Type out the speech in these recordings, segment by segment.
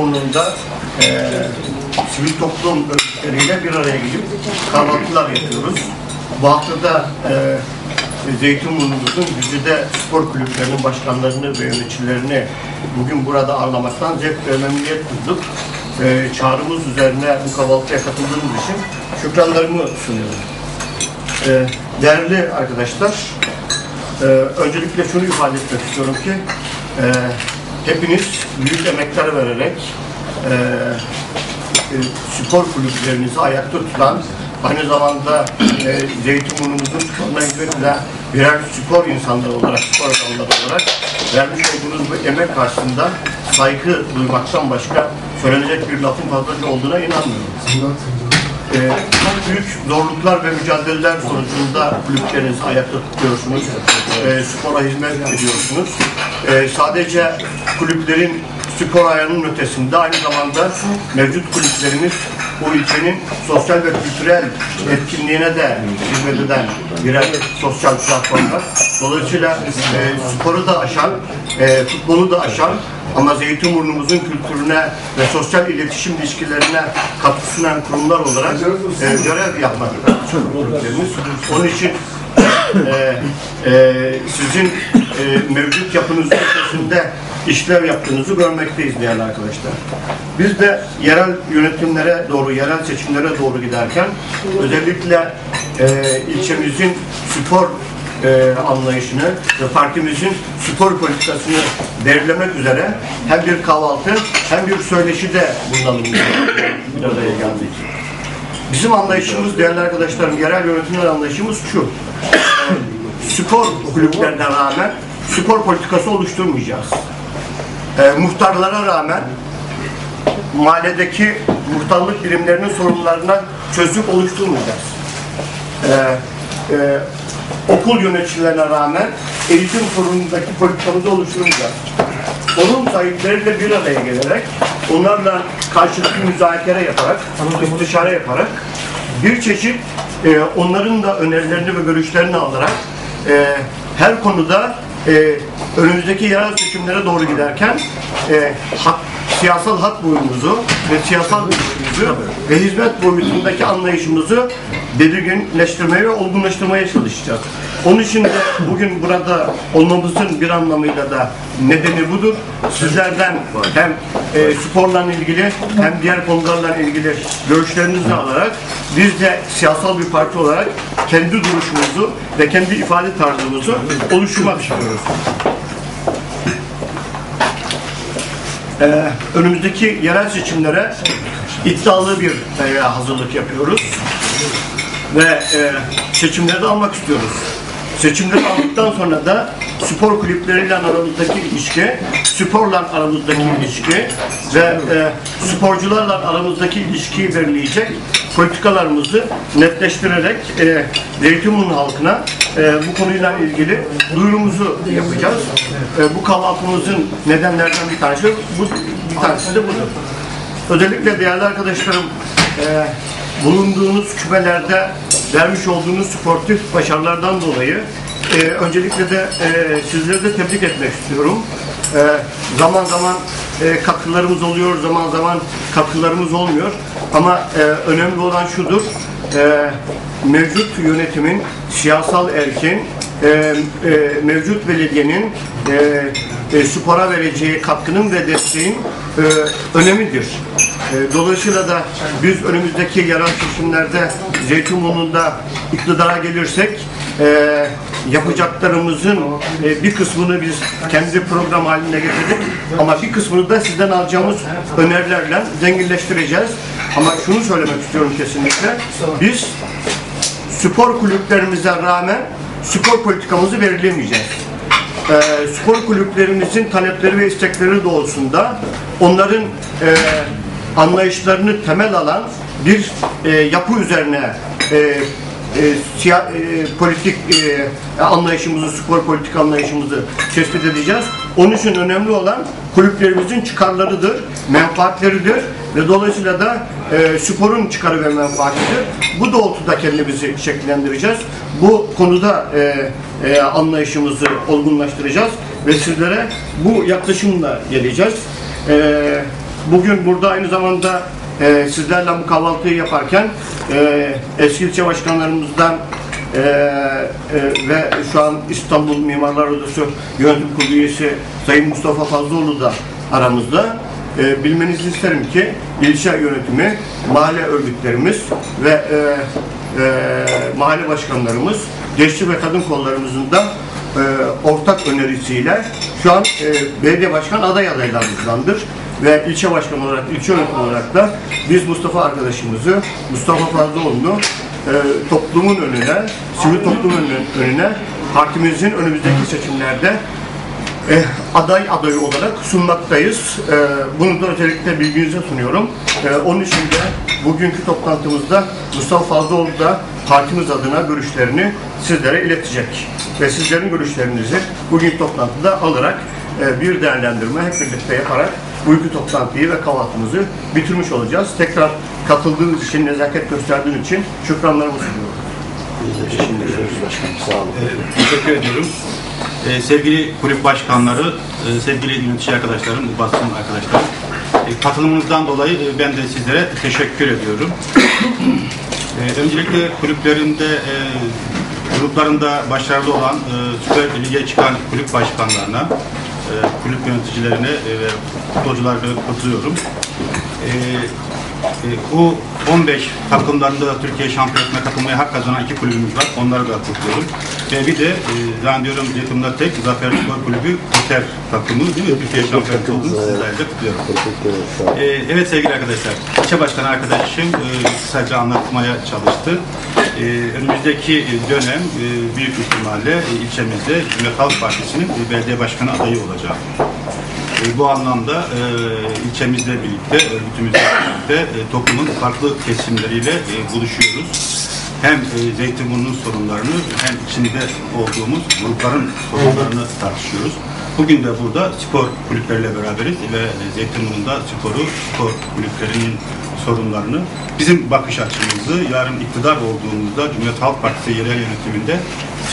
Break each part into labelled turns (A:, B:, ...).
A: Zeytinburnu'nda e, sivil toplum örgütleriyle bir araya gelip kahvaltılar yapıyoruz. Bu hafta da e, Zeytinburnu'muzun güzide spor kulüplerinin başkanlarını ve yöneticilerini bugün burada ağırlamaktan zevk ve memnuniyet duyduk. E, çağrımız üzerine bu kahvaltıya katıldığınız için şükranlarımı sunuyorum. E, değerli arkadaşlar, e, öncelikle şunu ifade etmek istiyorum ki e, hepiniz büyük emekler vererek e, e, spor kulüplerinizi ayakta tutan, aynı zamanda e, Zeytinburnu'muzun sporuna hizmet eden birer spor insanları olarak, spor adamları olarak vermiş olduğunuz bu emek karşısında saygı duymaktan başka söylenecek bir lafın fazlaca olduğuna inanmıyorum. Ee, çok büyük zorluklar ve mücadeleler sonucunda kulüplerinizi ayakta tutuyorsunuz. Ee, spora hizmet ediyorsunuz. Ee, sadece kulüplerin spor ayağının ötesinde aynı zamanda mevcut kulüplerimiz bu ilçenin sosyal ve kültürel etkinliğine de hizmet eden birer sosyal platformlar. Dolayısıyla e, sporu da aşan, e, futbolu da aşan ama Zeytinburnu'muzun kültürüne ve sosyal iletişim ilişkilerine katkı sunan kurumlar olarak e, görev kulüplerimiz. Onun için e, e, sizin e, mevcut yapınızın ötesinde işlev yaptığınızı görmekteyiz değerli arkadaşlar. Biz de yerel yönetimlere doğru, yerel seçimlere doğru giderken özellikle e, ilçemizin spor e, anlayışını ve partimizin spor politikasını belirlemek üzere hem bir kahvaltı hem bir söyleşi de bulunalım bir araya geldik. Bizim anlayışımız değerli arkadaşlarım, yerel yönetimler anlayışımız şu. spor kulüplerine rağmen spor politikası oluşturmayacağız. E, muhtarlara rağmen mahalledeki muhtarlık birimlerinin sorunlarına çözüm oluşturmayacağız. E, e, okul yöneticilerine rağmen eğitim sorunundaki politikamızı oluşturmayacağız. Onun sahipleriyle bir araya gelerek, onlarla karşılıklı müzakere yaparak, istişare yaparak bir çeşit e, onların da önerilerini ve görüşlerini alarak e, her konuda e, önümüzdeki yerel seçimlere doğru giderken e, hak, siyasal hak boyumuzu ve siyasal gücümüzü ve hizmet boyutundaki anlayışımızı belirginleştirmeye ve olgunlaştırmaya çalışacağız. Onun için de bugün burada olmamızın bir anlamıyla da nedeni budur. Sizlerden hem e, sporla ilgili hem diğer konularla ilgili görüşlerinizi alarak biz de siyasal bir parti olarak kendi duruşumuzu ve kendi ifade tarzımızı oluşturmak istiyoruz. Ee, önümüzdeki yerel seçimlere iddialı bir e, hazırlık yapıyoruz ve e, seçimleri de almak istiyoruz. Seçimleri aldıktan sonra da spor kulüpleriyle aramızdaki ilişki, sporla aramızdaki ilişki ve e, sporcularla aramızdaki ilişkiyi belirleyecek politikalarımızı netleştirerek e, Zeytinburnu halkına e, bu konuyla ilgili duyurumuzu yapacağız. E, bu kahvaltımızın nedenlerden bir tanesi bu bir tanesi de budur. Özellikle değerli arkadaşlarım e, bulunduğunuz kümelerde vermiş olduğunuz sportif başarılardan dolayı e, öncelikle de e, sizleri de tebrik etmek istiyorum. E, zaman zaman e, katkılarımız oluyor, zaman zaman katkılarımız olmuyor. Ama e, önemli olan şudur, e, mevcut yönetimin, siyasal erkin, e, e, mevcut belediyenin e, e, spora vereceği katkının ve desteğin e, önemidir. E, dolayısıyla da biz önümüzdeki yerel seçimlerde Zeytinburnu'nda iktidara gelirsek e, yapacaklarımızın e, bir kısmını biz kendi program haline getirdik ama bir kısmını da sizden alacağımız önerilerle zenginleştireceğiz. Ama şunu söylemek istiyorum kesinlikle. Biz spor kulüplerimize rağmen spor politikamızı belirlemeyeceğiz. Ee, spor kulüplerimizin talepleri ve istekleri doğrultusunda onların e, anlayışlarını temel alan bir e, yapı üzerine e, e, siya, e, politik e, anlayışımızı, spor politik anlayışımızı tespit edeceğiz. Onun için önemli olan kulüplerimizin çıkarlarıdır, menfaatleridir ve dolayısıyla da e, sporun çıkarı ve menfaatidir. Bu doğrultuda kendimizi şekillendireceğiz. Bu konuda e, e, anlayışımızı olgunlaştıracağız ve sizlere bu yaklaşımla geleceğiz. E, Bugün burada aynı zamanda e, sizlerle bu kahvaltıyı yaparken e, eski ilçe başkanlarımızdan e, e, ve şu an İstanbul Mimarlar Odası Yönetim Kurulu üyesi Sayın Mustafa Fazlıoğlu da aramızda. E, bilmenizi isterim ki ilçe yönetimi, mahalle örgütlerimiz ve e, e, mahalle başkanlarımız, gençlik ve kadın kollarımızın da e, ortak önerisiyle şu an e, belediye başkan aday adaylarımızdandır ve ilçe başkanı olarak, ilçe yönetim olarak da biz Mustafa arkadaşımızı, Mustafa Fazlıoğlu'nu e, toplumun önüne, sivil toplum önüne partimizin önümüzdeki seçimlerde e, aday adayı olarak sunmaktayız. E, bunu da özellikle bilginize sunuyorum. E, onun için de bugünkü toplantımızda Mustafa Fazlıoğlu da partimiz adına görüşlerini sizlere iletecek. Ve sizlerin görüşlerinizi bugünkü toplantıda alarak e, bir değerlendirme hep birlikte yaparak bugünkü toplantıyı ve kahvaltımızı bitirmiş olacağız. Tekrar katıldığınız için, nezaket gösterdiğiniz için şükranlarımı sunuyorum.
B: Teşekkür ediyorum. Ee, sevgili kulüp başkanları, e, sevgili yönetici arkadaşlarım, basın arkadaşlarım, e, katılımınızdan dolayı e, ben de sizlere teşekkür ediyorum. E, öncelikle kulüplerinde, e, gruplarında başarılı olan e, Süper Lig'e çıkan kulüp başkanlarına, kulüp yöneticilerine e, ve futbolcularına kutluyorum. E, e, Bu 15 takımlarında Türkiye şampiyonasına katılmaya hak kazanan iki kulübümüz var. Onları da kutluyorum. Ve bir de e, zannediyorum yakında tek Zafer Spor Kulübü Koter takımı değil mi? Türkiye şampiyonası olduğunu sizlerle kutluyorum. E, evet sevgili arkadaşlar, ilçe başkanı arkadaşım e, kısaca anlatmaya çalıştı. E, önümüzdeki dönem e, büyük ihtimalle e, ilçemizde Cumhuriyet Halk Partisi'nin e, belediye başkanı adayı olacak. E, bu anlamda e, ilçemizle birlikte, örgütümüzle birlikte e, toplumun farklı kesimleriyle e, buluşuyoruz. Hem e, Zeytinburnu'nun sorunlarını hem içinde olduğumuz grupların sorunlarını tartışıyoruz. Bugün de burada spor kulüpleriyle beraberiz ve e, Zeytinburnu'nda sporu, spor kulüplerinin sorunlarını, bizim bakış açımızı yarın iktidar olduğumuzda Cumhuriyet Halk Partisi yerel yönetiminde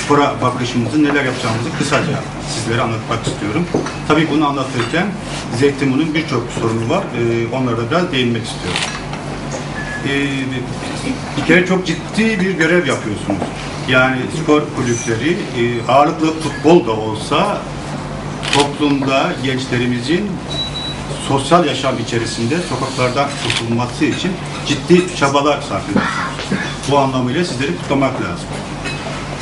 B: spora bakışımızı neler yapacağımızı kısaca sizlere anlatmak istiyorum. Tabii bunu anlatırken Zeytinburnu'nun birçok sorunu var. Ee, onlara da biraz değinmek istiyorum. Ee, bir kere çok ciddi bir görev yapıyorsunuz. Yani spor kulüpleri e, ağırlıklı futbol da olsa toplumda gençlerimizin sosyal yaşam içerisinde sokaklardan kurtulması için ciddi çabalar sarf ediyorsunuz. Bu anlamıyla sizleri kutlamak lazım.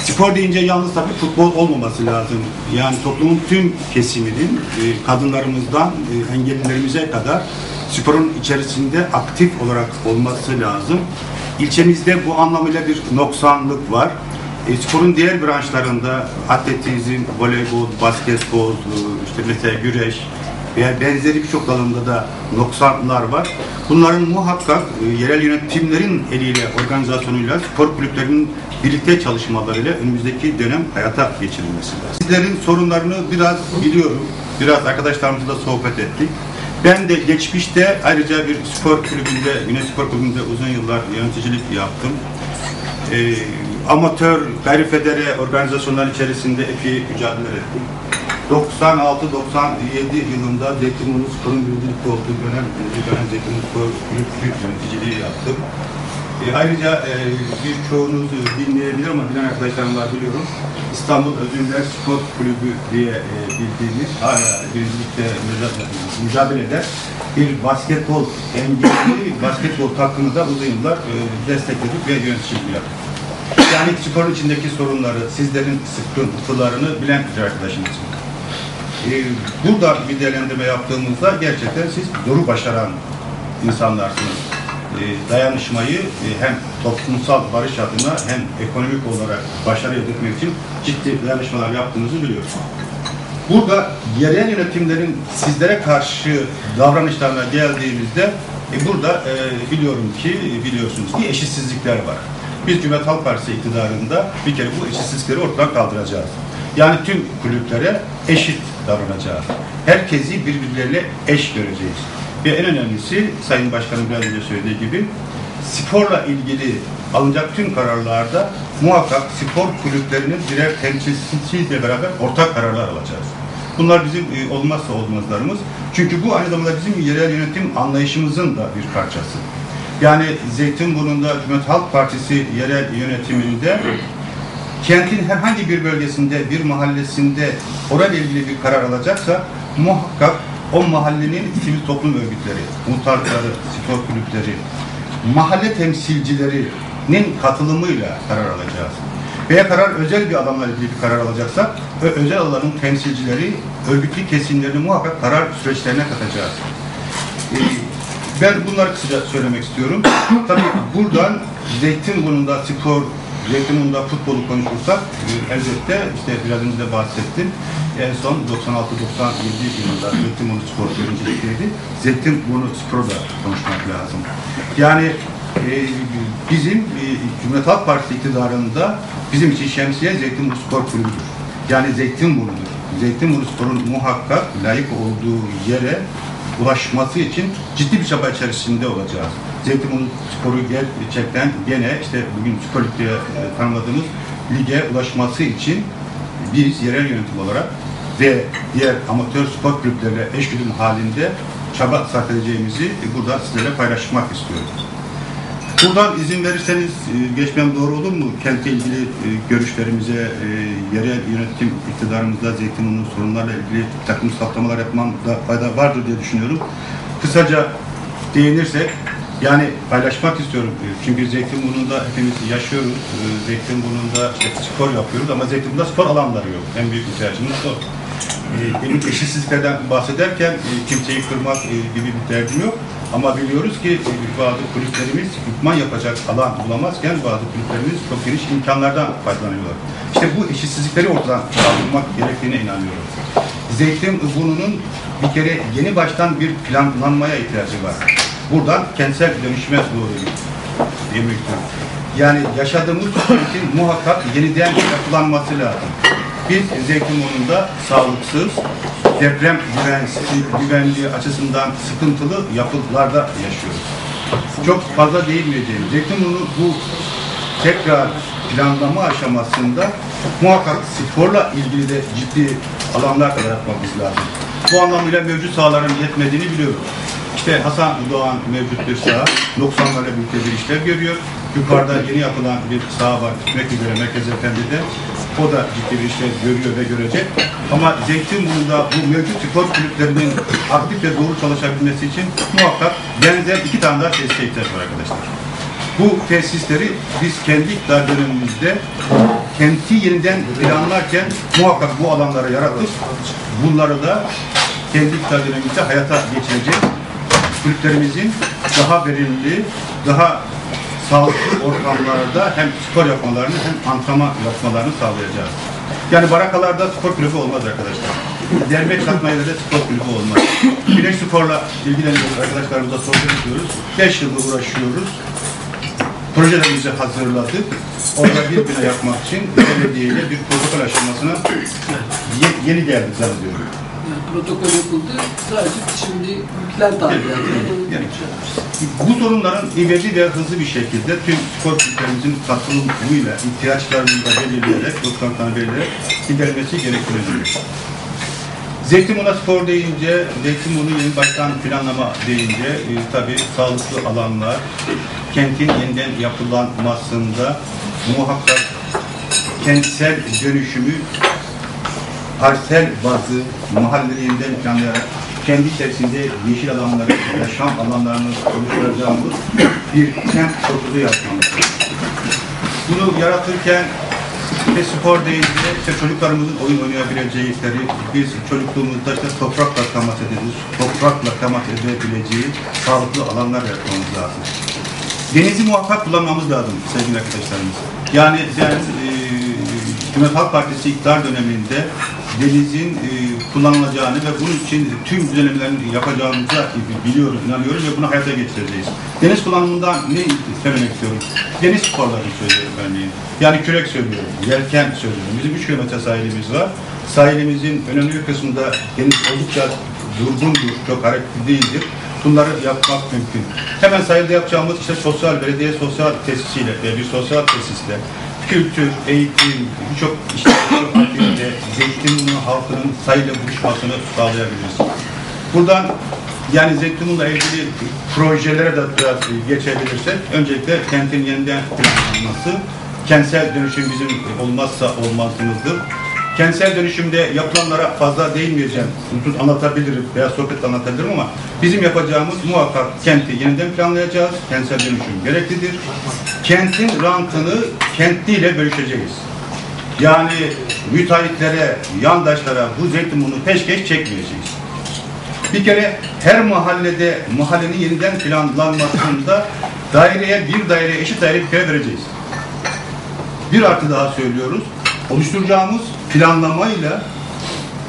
B: Spor deyince yalnız tabii futbol olmaması lazım. Yani toplumun tüm kesiminin, e, kadınlarımızdan e, engellilerimize kadar sporun içerisinde aktif olarak olması lazım. İlçemizde bu anlamıyla bir noksanlık var. E, sporun diğer branşlarında atletizm, voleybol, basketbol, e, işte mesela güreş veya benzeri birçok dalında da noksanlar var. Bunların muhakkak e, yerel yönetimlerin eliyle, organizasyonuyla, spor kulüplerinin birlikte çalışmalarıyla önümüzdeki dönem hayata geçirilmesi lazım. Sizlerin sorunlarını biraz biliyorum. Biraz arkadaşlarımızla da sohbet ettik. Ben de geçmişte ayrıca bir spor kulübünde, Güneş Spor Kulübü'nde uzun yıllar yöneticilik yaptım. Ee, amatör, gayri federe organizasyonlar içerisinde epey mücadele ettim. 96-97 yılında Zeytinburnu Spor'un birincilikte olduğu dönem, dönem Zeytinburnu Spor Kulüp Kulüp yöneticiliği yaptım. E, ayrıca e, birçoğunuz bilmeyebilir ama bilen arkadaşlarım var biliyorum. İstanbul Özünder Spor Kulübü diye e, bildiğimiz hala birincilikte mücadele, eden bir basketbol engelli basketbol takımını da uzun yıllar e, destekledik ve yöneticiliği yaptık. Yani sporun içindeki sorunları, sizlerin sıkıntılarını bilen bir arkadaşınız. Ee, burada bir değerlendirme yaptığımızda gerçekten siz doğru başaran insanlarsınız. Ee, dayanışmayı e, hem toplumsal barış adına hem ekonomik olarak başarıya dökmek için ciddi dayanışmalar yaptığınızı biliyoruz. Burada yerel yönetimlerin sizlere karşı davranışlarına geldiğimizde e, burada e, biliyorum ki biliyorsunuz ki eşitsizlikler var. Biz Cumhuriyet Halk Partisi iktidarında bir kere bu eşitsizlikleri ortadan kaldıracağız. Yani tüm kulüplere eşit davranacağız. Herkesi birbirleriyle eş göreceğiz. Ve en önemlisi Sayın Başkanım biraz önce söylediği gibi sporla ilgili alınacak tüm kararlarda muhakkak spor kulüplerinin birer temsilcisiyle beraber ortak kararlar alacağız. Bunlar bizim e, olmazsa olmazlarımız. Çünkü bu aynı zamanda bizim yerel yönetim anlayışımızın da bir parçası. Yani Zeytinburnu'nda Cumhuriyet Halk Partisi yerel yönetiminde kentin herhangi bir bölgesinde, bir mahallesinde orayla ilgili bir karar alacaksa muhakkak o mahallenin sivil toplum örgütleri, muhtarları, spor kulüpleri, mahalle temsilcilerinin katılımıyla karar alacağız. Veya karar özel bir adamla ilgili bir karar alacaksak, özel alanın temsilcileri, örgütlü kesimlerini muhakkak karar süreçlerine katacağız. Ee, Ben bunları kısaca söylemek istiyorum. Tabii buradan Zeytinburnu'nda spor, Zeytinburnu'nda futbolu konuşursak e, elbette işte biraz önce de bahsettim. En son 96-97 yılında Zeytinburnu Spor birincilikteydi. Zeytinburnu Spor'u da konuşmak lazım. Yani e, bizim e, Cumhuriyet Halk Partisi iktidarında bizim için şemsiye Zeytinburnu Spor Kulübü'dür. Yani Zeytinburnu'dur. Zeytinburnu Spor'un muhakkak layık olduğu yere ulaşması için ciddi bir çaba içerisinde olacağız. Zeytinburnu Sporu gerçekten gene işte bugün Spor Lig diye e, tanımladığımız lige ulaşması için biz yerel yönetim olarak ve diğer amatör spor kulüpleriyle eşgüdüm halinde çaba sarf edeceğimizi burada sizlerle paylaşmak istiyorum. Buradan izin verirseniz e, geçmem doğru olur mu? Kentle ilgili e, görüşlerimize, yerel yönetim iktidarımızda Zeytinburnu sorunlarla ilgili takım saptamalar yapmamda fayda vardır diye düşünüyorum. Kısaca değinirsek, yani paylaşmak istiyorum. E, Çünkü Zeytinburnu'nda hepimiz yaşıyoruz. E, Zeytinburnu'nda işte spor yapıyoruz ama Zeytinburnu'da spor alanları yok. En büyük ihtiyacımız o. E, Benim eşitsizliklerden bahsederken e, kimseyi kırmak e, gibi bir derdim yok. Ama biliyoruz ki e, bazı kulüplerimiz idman yapacak alan bulamazken bazı kulüplerimiz çok geniş imkanlardan faydalanıyorlar. İşte bu eşitsizlikleri ortadan kaldırmak gerektiğine inanıyorum. Zeytinburnu'nun bir kere yeni baştan bir planlanmaya ihtiyacı var. Buradan kentsel dönüşüme doğru yemek Yani yaşadığımız kentin muhakkak yeniden yapılanması lazım. Biz Zeytinburnu'nda sağlıksız, deprem güvenliği açısından sıkıntılı yapılarda yaşıyoruz. Çok fazla değinmeyeceğim. Zeytinburnu bu tekrar planlama aşamasında muhakkak sporla ilgili de ciddi alanlar yaratmamız lazım. Bu anlamıyla mevcut sahaların yetmediğini biliyoruz. İşte Hasan Doğan mevcut bir saha, 90'larla birlikte bir işlev görüyor. Yukarıda yeni yapılan bir saha var, gitmek üzere Merkez Efendi'de. O da ciddi bir işlev görüyor ve görecek. Ama Zeytinburnu'nda bu mevcut spor kulüplerinin aktif ve doğru çalışabilmesi için muhakkak benzer iki tane daha tesise ihtiyaç var arkadaşlar. Bu tesisleri biz kendi iktidar dönemimizde kenti yeniden planlarken muhakkak bu alanları yaratıp bunları da kendi iktidar dönemimizde hayata geçirecek kulüplerimizin daha verimli, daha sağlıklı ortamlarda hem spor yapmalarını hem antrenman yapmalarını sağlayacağız. Yani barakalarda spor kulübü olmaz arkadaşlar. Dernek katmayla da spor kulübü olmaz. Güneş sporla ilgileniyoruz arkadaşlarımıza sohbet ediyoruz. 5 yıldır uğraşıyoruz. Projelerimizi hazırladık. Orada bir bina yapmak için belediyeyle bir protokol aşamasına ye- yeni geldik zannediyorum.
C: Protokol yapıldı. Sadece şimdi plan tadilatı.
B: Yani bu sorunların ivedi ve hızlı bir şekilde tüm spor kulüplerimizin katılımıyla ihtiyaçlarını da belirleyerek, 90 tane belirleyerek giderilmesi gerektiriyor. Zeytinburnu spor deyince, Zeytinburnu yeni baştan planlama deyince e, tabii sağlıklı alanlar, kentin yeniden yapılanmasında muhakkak kentsel dönüşümü parsel bazı mahalleleri yeniden planlayarak kendi içerisinde yeşil alanları, yaşam alanlarını oluşturacağımız bir kent kokusu yapmamız. Bunu yaratırken ve spor deyince işte çocuklarımızın oyun oynayabilecekleri, biz çocukluğumuzda işte toprakla temas ediyoruz, toprakla temas edebileceği sağlıklı alanlar yaratmamız lazım. Denizi muhakkak kullanmamız lazım sevgili arkadaşlarımız. Yani e, Cumhuriyet Halk Partisi iktidar döneminde denizin e, kullanılacağını ve bunun için tüm düzenlemelerin yapacağımıza biliyoruz, inanıyoruz ve bunu hayata geçireceğiz. Deniz kullanımından ne söylemek istiyorum? Deniz sporlarını söylüyorum örneğin. Yani kürek söylüyorum, yelken söylüyorum. Bizim 3 kilometre sahilimiz var. Sahilimizin önemli bir kısmında deniz oldukça durgundur, çok hareketli değildir. Bunları yapmak mümkün. Hemen sahilde yapacağımız işte sosyal, belediye sosyal tesisiyle bir sosyal tesisle kültür, eğitim, birçok işte aktivite, halkının sayıyla buluşmasını sağlayabiliriz. Buradan yani Zeytinburnu'la ilgili projelere de biraz geçebilirsek, öncelikle kentin yeniden planlanması, kentsel dönüşüm bizim olmazsa olmazımızdır. Kentsel dönüşümde yapılanlara fazla değinmeyeceğim. Tut anlatabilirim veya sohbet anlatabilirim ama bizim yapacağımız muhakkak kenti yeniden planlayacağız. Kentsel dönüşüm gereklidir. Kentin rantını kentliyle bölüşeceğiz. Yani müteahhitlere, yandaşlara bu Zeytinburnu peşkeş çekmeyeceğiz. Bir kere her mahallede mahallenin yeniden planlanmasında daireye bir daire eşit daire bir kere vereceğiz. Bir artı daha söylüyoruz. Oluşturacağımız planlamayla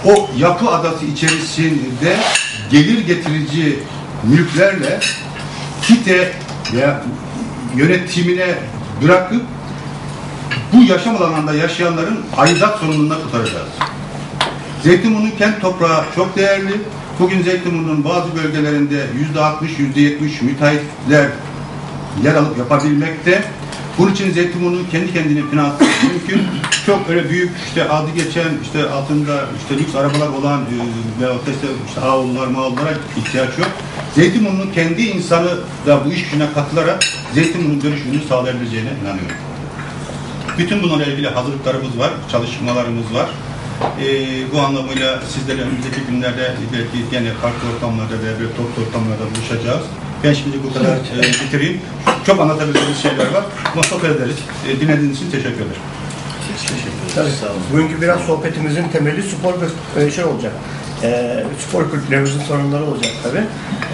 B: o yapı adası içerisinde gelir getirici mülklerle kite veya yönetimine bırakıp bu yaşam alanında yaşayanların aidat sorunundan kurtaracağız. Zeytinburnu kent toprağı çok değerli. Bugün Zeytinburnu'nun bazı bölgelerinde yüzde 60, yüzde 70 müteahhitler yer alıp yapabilmekte. Bunun için Zeytinburnu'nun kendi kendini finanse mümkün. Çok öyle büyük işte adı geçen işte altında işte lüks arabalar olan e, işte, işte ağollar mağollara ihtiyaç yok. Zeytinburnu'nun kendi insanı da bu iş gücüne katılarak Zeytinburnu'nun dönüşümünü sağlayabileceğine inanıyorum. Bütün bunlarla ilgili hazırlıklarımız var, çalışmalarımız var. Ee, bu anlamıyla sizlerle önümüzdeki günlerde belki gene farklı ortamlarda veya bir toplu ortamlarda buluşacağız. Ben şimdi bu kadar e, bitireyim. Çok anlatabileceğimiz şeyler var ama sohbet ederiz. E, dinlediğiniz için teşekkür ederim.
A: Tabii. Bugünkü biraz sohbetimizin temeli spor ve e, şey olacak. E, spor kulüplerimizin sorunları olacak tabii.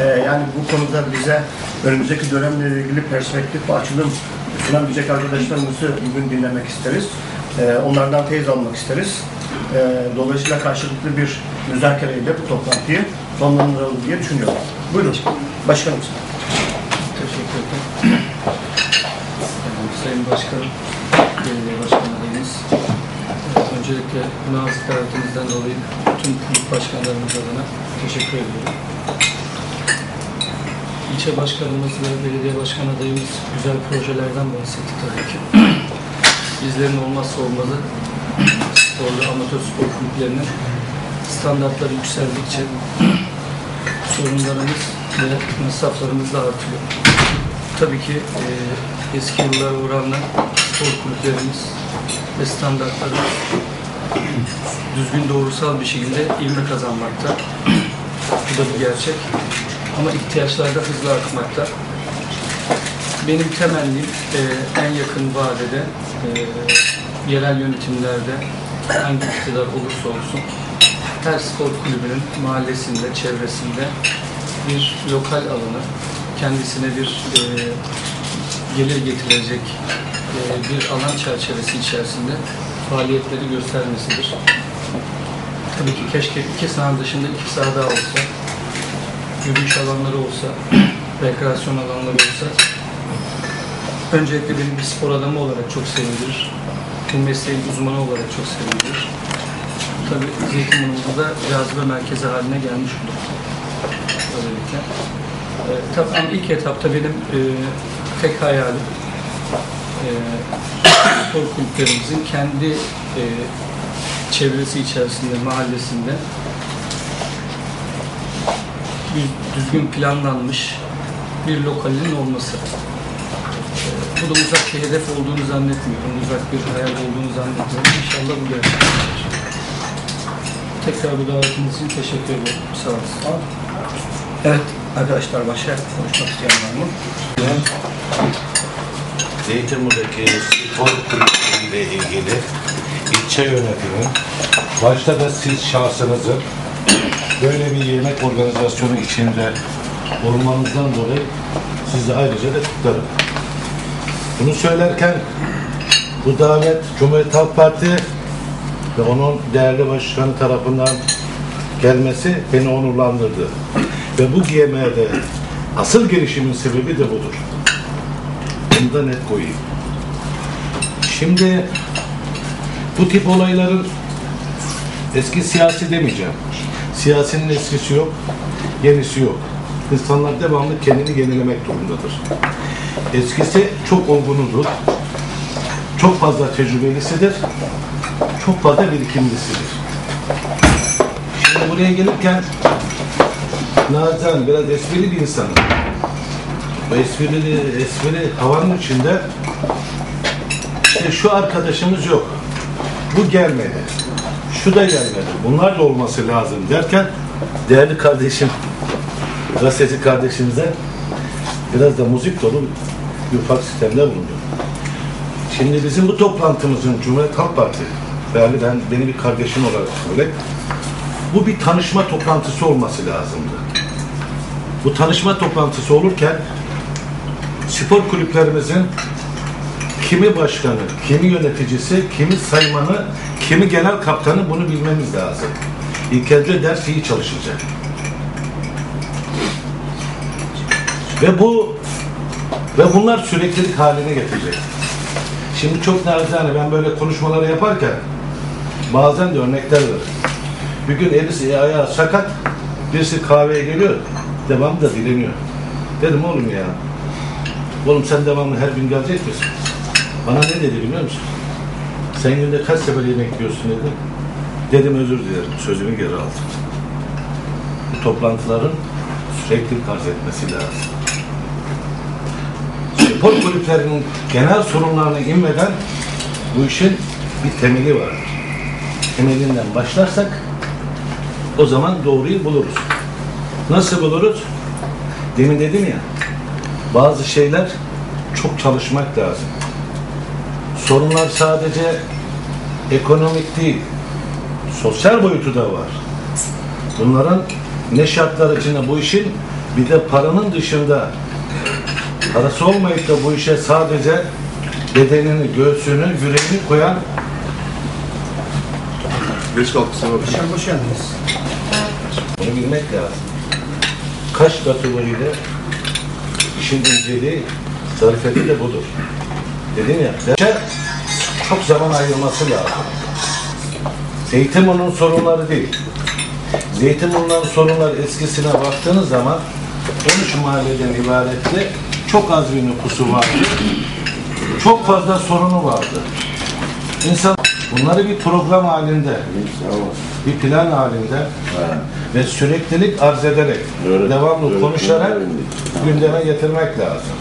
A: E, yani bu konuda bize önümüzdeki dönemle ilgili perspektif ve açılım sunabilecek arkadaşlarımızı bugün dinlemek isteriz. E, onlardan teyit almak isteriz. E, dolayısıyla karşılıklı bir müzakereyle bu toplantıyı sonlandıralım diye düşünüyorum. Buyurun. Başkanım.
C: Teşekkür ederim. Yani Sayın Başkanım, Belediye Başkan öncelikle nazik davetimizden dolayı tüm kulüp başkanlarımız adına teşekkür ediyorum. İlçe başkanımız ve belediye başkan adayımız güzel projelerden bahsetti tabii ki. Bizlerin olmazsa olmazı sporlu amatör spor kulüplerinin standartları yükseldikçe sorunlarımız ve masraflarımız da artıyor. Tabii ki e, eski yıllara oranla spor kulüplerimiz ve standartlarımız düzgün doğrusal bir şekilde ivme kazanmakta. Bu da bir gerçek. Ama ihtiyaçlar da hızla artmakta. Benim temennim e, en yakın vadede e, yerel yönetimlerde hangi iktidar olursa olsun her spor kulübünün mahallesinde, çevresinde bir lokal alanı, kendisine bir e, gelir getirecek e, bir alan çerçevesi içerisinde faaliyetleri göstermesidir. Tabii ki keşke iki saha dışında iki saha daha olsa, yürüyüş alanları olsa, rekreasyon alanları olsa. Öncelikle beni bir spor adamı olarak çok sevindirir. Bu mesleğin uzmanı olarak çok sevindirir. Tabii Zeytinburnu'nda da cazibe merkezi haline gelmiş olduk. Böylelikle. E, tabii ilk etapta benim e, tek hayalim e, spor kulüplerimizin kendi e, çevresi içerisinde, mahallesinde düz- düzgün planlanmış bir lokalinin olması. Bu da uzak bir hedef olduğunu zannetmiyorum. Uzak bir hayal olduğunu zannetmiyorum. İnşallah bu gerçekleşir. Tekrar bu davetiniz için teşekkür ederim. Sağ olun.
A: Evet arkadaşlar başka konuşmak isteyen var mı?
D: Zeytinburnu'daki spor kulüpleriyle ilgili ilçe yönetimi, başta da siz şahsınızın böyle bir yemek organizasyonu içinde olmanızdan dolayı sizi ayrıca da kutlarım. Bunu söylerken bu davet Cumhuriyet Halk Parti ve onun değerli başkanı tarafından gelmesi beni onurlandırdı. Ve bu yemeğe de asıl gelişimin sebebi de budur. Bunu da net koyayım. Şimdi bu tip olayların eski siyasi demeyeceğim. Siyasinin eskisi yok, yenisi yok. İnsanlar devamlı kendini yenilemek durumundadır. Eskisi çok olgunudur, çok fazla tecrübelisidir, çok fazla birikimlisidir. Şimdi buraya gelirken Nazan biraz esprili bir insanım. O esprili, espri havanın içinde işte şu arkadaşımız yok. Bu gelmedi. Şu da gelmedi. Bunlar da olması lazım derken değerli kardeşim gazeteci kardeşimize biraz da müzik dolu bir ufak sistemde bulundu. Şimdi bizim bu toplantımızın Cumhuriyet Halk Partisi değerli ben beni bir kardeşim olarak söyle. Bu bir tanışma toplantısı olması lazımdı. Bu tanışma toplantısı olurken spor kulüplerimizin kimi başkanı, kimi yöneticisi, kimi saymanı, kimi genel kaptanı bunu bilmemiz lazım. İlk önce ders iyi çalışacak. Ve bu ve bunlar süreklilik haline getirecek. Şimdi çok narizane ben böyle konuşmaları yaparken bazen de örnekler var. Bir gün elisi ayağı sakat, birisi kahveye geliyor, devamlı da dileniyor. Dedim oğlum ya, oğlum sen devamlı her gün gelecek misin? Bana ne dedi biliyor musun? Sen günde kaç sefer yemek yiyorsun dedi. Dedim özür dilerim, sözümü geri aldım. Bu toplantıların sürekli arz etmesi lazım. Spor kulüplerinin genel sorunlarına inmeden bu işin bir temeli var. Temelinden başlarsak o zaman doğruyu buluruz. Nasıl buluruz? Demin dedim ya, bazı şeyler çok çalışmak lazım. Sorunlar sadece ekonomik değil, sosyal boyutu da var. Bunların ne şartlar içinde bu işin bir de paranın dışında parası olmayıp da bu işe sadece bedenini, göğsünü, yüreğini koyan
E: Geç kalktı
C: Hocam hoş geldiniz.
D: bunu bilmek lazım. Kaç kategoride işin inceliği, zarifeti de budur. Dedim ya, çok zaman ayrılması lazım. Zeytinburnu'nun sorunları değil. Zeytinburnu'nun sorunları eskisine baktığınız zaman 13 mahalleden ibaretli çok az bir nüfusu vardı. Çok fazla sorunu vardı. İnsan bunları bir program halinde, bir plan halinde ve süreklilik arz ederek, devamlı konuşarak gündeme getirmek lazım.